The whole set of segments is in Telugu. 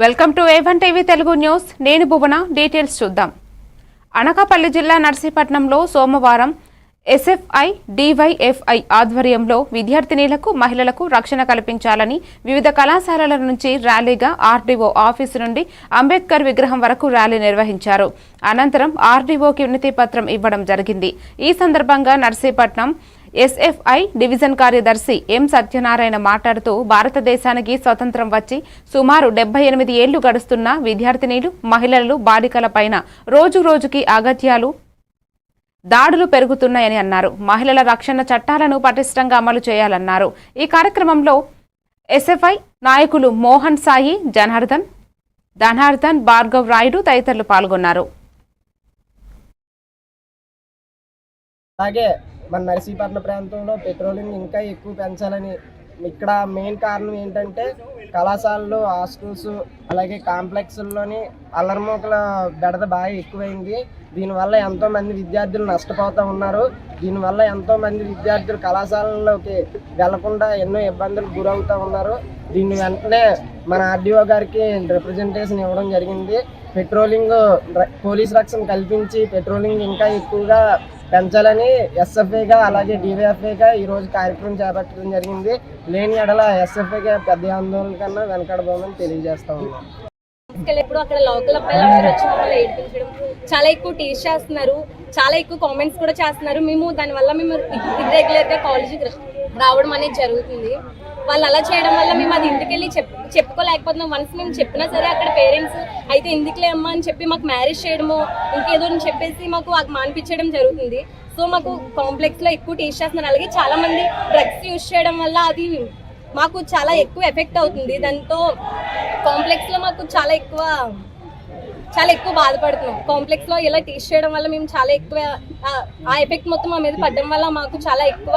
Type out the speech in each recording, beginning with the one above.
Welcome to A one TV Telugu news. నేను భువన డీటెయిల్స్ చూద్దాం. అనకాపల్లి జిల్లా నర్సీపట్నంలో సోమవారం ఎస్ఎఫ్ఐ డివైఎఫ్ఐ ఆధ్వర్యంలో విద్యార్థినీలకు మహిళలకు రక్షణ కల్పించాలని వివిధ కళాశాలల నుంచి ర్యాలీగా ఆర్డీఓ ఆఫీసు నుండి అంబేద్కర్ విగ్రహం వరకు ర్యాలీ నిర్వహించారు. అనంతరం ఆర్డీఓకి వినతి పత్రం ఇవ్వడం జరిగింది. ఈ సందర్భంగా నర్సీపట్నం ఎస్ఎఫ్ఐ డివిజన్ కార్యదర్శి ఎం సత్యనారాయణ మాట్లాడుతూ భారతదేశానికి స్వతంత్రం వచ్చి సుమారు డెబ్బై ఎనిమిది ఏళ్ళు గడుస్తున్న విద్యార్థినీలు మహిళలు బాలికల పైన రోజు రోజుకి అగత్యాలు దాడులు పెరుగుతున్నాయని అన్నారు. మహిళల రక్షణ చట్టాలను పటిష్టంగా అమలు చేయాలన్నారు. ఈ కార్యక్రమంలో ఎస్ఎఫ్ఐ నాయకులు మోహన్ సాయి జనార్దన్ ధనార్దన్ భార్గవ్ రాయుడు తదితరులు పాల్గొన్నారు. అలాగే మన నర్సీపట్నం ప్రాంతంలో పెట్రోలింగ్ ఇంకా ఎక్కువ పెంచాలని ఇక్కడ మెయిన్ కారణం ఏంటంటే కళాశాలలు హాస్టల్స్ అలాగే కాంప్లెక్స్లోని అల్లరిమూకల బెడద బాగా ఎక్కువైంది. దీనివల్ల ఎంతోమంది విద్యార్థులు నష్టపోతూ ఉన్నారు. దీనివల్ల ఎంతో మంది విద్యార్థులు కళాశాలలోకి వెళ్ళకుండా ఎన్నో ఇబ్బందులకు గురవుతూ ఉన్నారు. దీన్ని వెంటనే మన ఆర్డీఓ గారికి రిప్రజెంటేషన్ ఇవ్వడం జరిగింది. పెట్రోలింగ్ పోలీస్ రక్షణ కల్పించి పెట్రోలింగ్ ఇంకా ఎక్కువగా పెంచాలని ఎస్ఎఫ్ఐగా అలాగే డివైఎఫ్ఐగా ఈ రోజు కార్యక్రమం చేపట్టడం జరిగింది. లేని ఎడల ఎస్ఎఫ్ఐగా పెద్ద ఆందోళన కన్నా వెనకడబోమని తెలియజేస్తా ఉన్నాం. ఎప్పుడు అక్కడ లోకల్ అబ్బాయిలు అందరూ వచ్చి మమ్మల్ని ఏడిపించడం. చాలా ఎక్కువ టీచ్ చేస్తున్నారు. చాలా ఎక్కువ కామెంట్స్ కూడా చేస్తున్నారు. మేము దానివల్ల మేము ఇర్రెగ్యులర్గా కాలేజీకి రావడం అనేది జరుగుతుంది. వాళ్ళు అలా చేయడం వల్ల మేము అది ఇంటికి వెళ్ళి చెప్ చెప్పుకోలేకపోతున్నాం. వన్స్ మేము చెప్పినా సరే అక్కడ పేరెంట్స్ అయితే ఎందుకులే అమ్మా అని చెప్పి మాకు మ్యారేజ్ చేయడము ఇంకేదో అని చెప్పేసి మాకు మానిపించడం జరుగుతుంది. సో మాకు కాంప్లెక్స్లో ఎక్కువ టీచ్ చేస్తున్నారు. అలాగే చాలా మంది డ్రగ్స్ యూజ్ చేయడం వల్ల అది మాకు చాలా ఎక్కువ ఎఫెక్ట్ అవుతుంది. దాంతో కాంప్లెక్స్లో మాకు చాలా ఎక్కువ చాలా ఎక్కువ బాధపడుతున్నాం. కాంప్లెక్స్లో ఇలా టీచ్ చేయడం వల్ల మేము చాలా ఎక్కువ ఆ- ఎఫెక్ట్ మొత్తం మా మీద పడడం వల్ల మాకు చాలా ఎక్కువ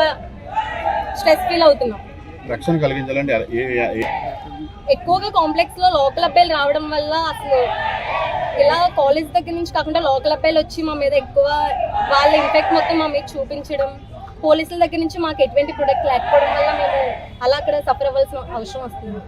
స్ట్రెస్ ఫీల్ అవుతున్నాం. రక్షణ ఎక్కువగా కాంప్లెక్స్లో లోకల్ అబ్బాయిలు రావడం వల్ల అసలు ఇలా కాలేజ్ దగ్గర నుంచి కాకుండా లోకల్ అబ్బాయిలు వచ్చి మా మీద ఎక్కువ వాళ్ళ ఇంపాక్ట్ మొత్తం మా మీద చూపించడం పోలీసుల దగ్గర నుంచి మాకు ఎటువంటి ప్రొడక్ట్ లేకపోవడం వల్ల మేము అలా అక్కడ సఫర్ అవ్వాల్సిన అవసరం వస్తుంది.